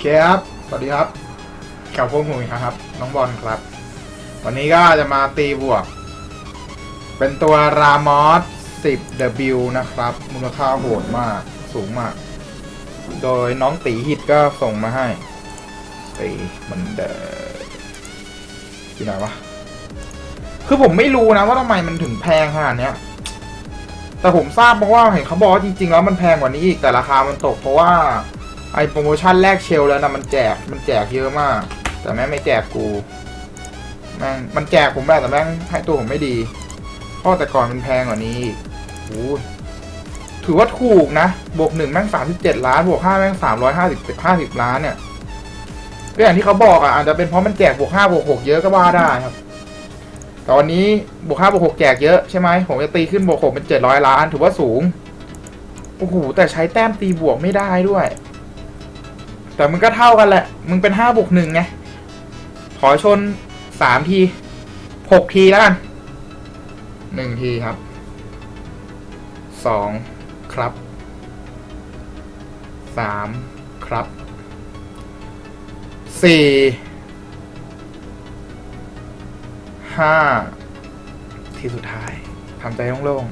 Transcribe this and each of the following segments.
เคครับ สวัสดีครับกับพวกหนุ่ยครับ น้องบอลครับ วันนี้ก็จะมาตีบวก เป็นตัวรามอส 10W นะครับ มูลค่าโหดมาก สูงมาก โดยน้องตีหิตก็ส่งมาให้ตีมันเดอที่ไหนวะ คือผมไม่รู้นะว่าทำไมมันถึงแพงขนาดเนี้ยแต่ผมทราบมาว่าเห็นเขาบอกว่าจริงๆแล้วมันแพงกว่านี้อีกแต่ราคามันตกเพราะว่า ไอโปรโมชั่นแรกเชลแล้วนะมันแจกมันแจกเยอะมาก แต่แม่ไม่แจกกูแม่งมันแจกผมแหละแต่แม่งให้ตัวผมไม่ดีเพราะแต่ก่อนมันแพงกว่านี้โอ้ถือว่าถูกนะ บวกหนึ่งแม่งสามสิบเจ็ดล้าน บวกห้าแม่งสามร้อยห้าสิบห้าสิบล้านเนี่ยก็อย่างที่เขาบอกอะอาจจะเป็นเพราะมันแจกบวกห้าบวกหกเยอะก็ว่าได้ครับตอนนี้บวกห้าบวกหกแจกเยอะใช่ไหมผมจะตีขึ้นบวกหกเป็นเจ็ดร้อยล้าน ถือว่าสูงโอ้โหแต่ใช้แต้มตีบวกไม่ได้ด้วย แต่มึงก็เท่ากันแหละ มึงเป็นห้าบวกหนึ่งไง ขอชนสามทีหกทีแล้วกันหนึ่งทีครับสองครับสามครับสี่ห้าทีสุดท้ายทำใจโล่ง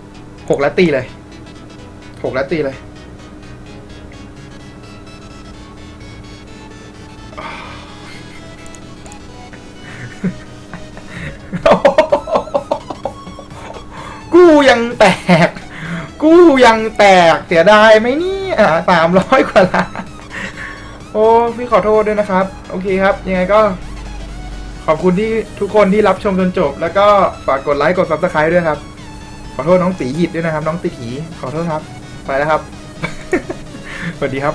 ๆหกแล้วตีเลยหกแล้วตีเลย กูยังแตก กูยังแตกเสียดายไหมเนี่ยสามร้อยกว่าล้านโอ้พี่ขอโทษด้วยนะครับ โอเคครับ ยังไงก็ ขอบคุณที่ทุกคนที่รับชมจนจบ แล้วก็ฝากกดไลค์กด subscribe ด้วยครับ ขอโทษน้องตีหิดด้วยนะครับ น้องตีหีขอโทษครับ ไปแล้วครับ สวัสดีครับ